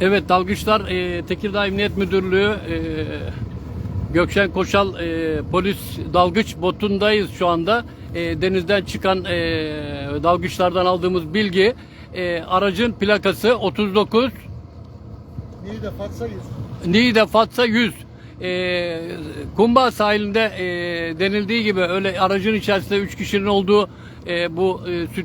Evet dalgıçlar e, Tekirdağ Emniyet Müdürlüğü e, Gökşen Koşal e, polis dalgıç botundayız şu anda. E, denizden çıkan e, dalgıçlardan aldığımız bilgi e, aracın plakası 39 Niğde de Fatsa 100. Niğde Fatsa 100. E, Kumba sahilinde e, denildiği gibi öyle aracın içerisinde 3 kişinin olduğu e, bu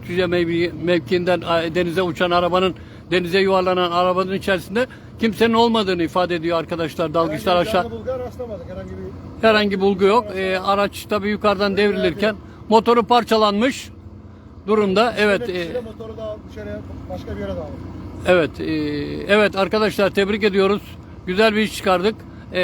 e, mevki, mevkiinden denize uçan arabanın denize yuvarlanan arabanın içerisinde kimsenin olmadığını ifade ediyor arkadaşlar dalgıçlar Herhangi aşağı rastlamadık. Herhangi bir herhangi bulgu yok. E, araç tabii yukarıdan devrilirken motoru parçalanmış durumda. Evet. e, motoru da dışarıya başka bir yere dağıldı. Evet, e, evet arkadaşlar tebrik ediyoruz. Güzel bir iş çıkardık. E,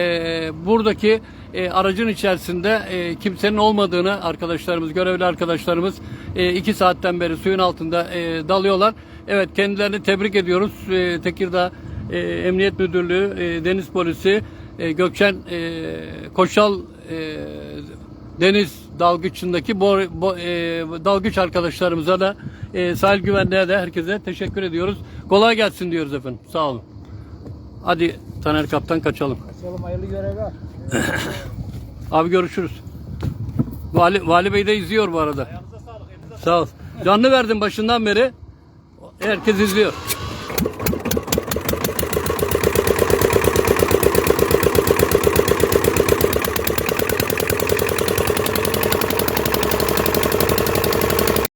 buradaki e, aracın içerisinde e, kimsenin olmadığını arkadaşlarımız, görevli arkadaşlarımız e, iki saatten beri suyun altında e, dalıyorlar. Evet kendilerini tebrik ediyoruz. E, Tekirdağ e, Emniyet Müdürlüğü, e, Deniz Polisi, e, Gökçen e, Koşal e, deniz dalgıçındaki bu, bu, e, dalgıç arkadaşlarımıza da e, sahil güvenliğe de herkese teşekkür ediyoruz. Kolay gelsin diyoruz efendim. Sağ olun. Hadi Taner Kaptan kaçalım. Açalım hayırlı görevler. Abi görüşürüz. Vali, Vali Bey de izliyor bu arada. Sağ ol. Canlı verdim başından beri. Herkes izliyor.